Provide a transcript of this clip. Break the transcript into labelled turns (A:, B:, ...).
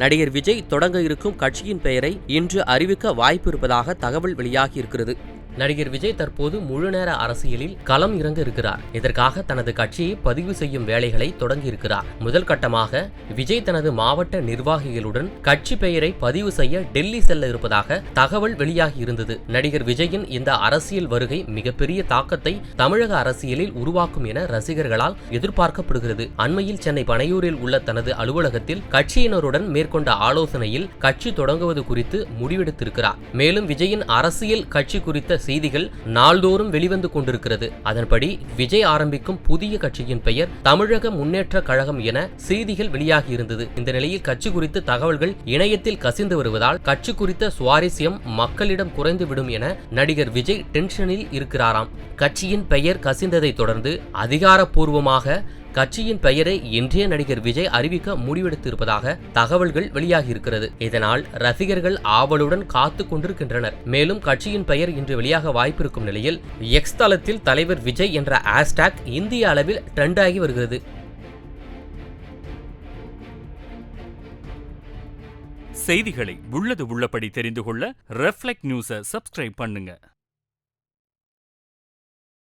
A: நடிகர் விஜய் தொடங்க இருக்கும் கட்சியின் பெயரை இன்று அறிவிக்க வாய்ப்பு இருப்பதாக தகவல் வெளியாகியிருக்கிறது. நடிகர் விஜய் தற்போது முழுநேர அரசியலில் களம் இறங்க இருக்கிறார். இதற்காக தனது கட்சியை பதிவு செய்யும் வேலைகளை தொடங்கியிருக்கிறார் முதல் கட்டமாக விஜய் தனது மாவட்ட நிர்வாகிகளுடன் கட்சி பெயரை பதிவு செய்ய டெல்லி செல்ல இருப்பதாக தகவல் வெளியாகி இருந்தது. நடிகர் விஜயின் இந்த அரசியல் வருகை மிகப்பெரிய தாக்கத்தை தமிழக அரசியலில் உருவாக்கும் என ரசிகர்களால் எதிர்பார்க்கப்படுகிறது. அண்மையில் சென்னை பனையூரில் உள்ள தனது அலுவலகத்தில் கட்சியினருடன் மேற்கொண்ட ஆலோசனையில் கட்சி தொடங்குவது குறித்து முடிவெடுத்திருக்கிறார். மேலும் விஜயின் அரசியல் கட்சி குறித்த செய்திகள் நாள்தோறும் வெளிவந்து கொண்டிருக்கிறது. அதன்படி விஜய் ஆரம்பிக்கும் புதிய கட்சியின் பெயர் தமிழக முன்னேற்ற கழகம் என செய்திகள் வெளியாகியிருந்தது இந்த நிலையில் கட்சி குறித்து தகவல்கள் இணையத்தில் கசிந்து வருவதால் கட்சி குறித்த சுவாரஸ்யம் மக்களிடம் குறைந்துவிடும் என நடிகர் விஜய் டென்ஷனில் இருக்கிறாராம். கட்சியின் பெயர் கசிந்ததை தொடர்ந்து அதிகாரப்பூர்வமாக கட்சியின் பெயரை இன்றைய நடிகர் விஜய் அறிவிக்க முடிவெடுத்திருப்பதாக தகவல்கள் வெளியாகியிருக்கிறது. இதனால் ரசிகர்கள் ஆவலுடன் காத்து கொண்டிருக்கின்றனர். மேலும் கட்சியின் பெயர் இன்று வெளியாக வாய்ப்பிருக்கும் நிலையில் எக்ஸ் தளத்தில் தலைவர் விஜய் என்ற ஹேஷ்டாக் இந்திய அளவில் ட்ரெண்ட் ஆகி வருகிறது.
B: செய்திகளை உள்ளது உள்ளபடி தெரிந்து கொள்ள ரெஃப்ளெக்ட் நியூஸை சப்ஸ்கிரைப் பண்ணுங்க.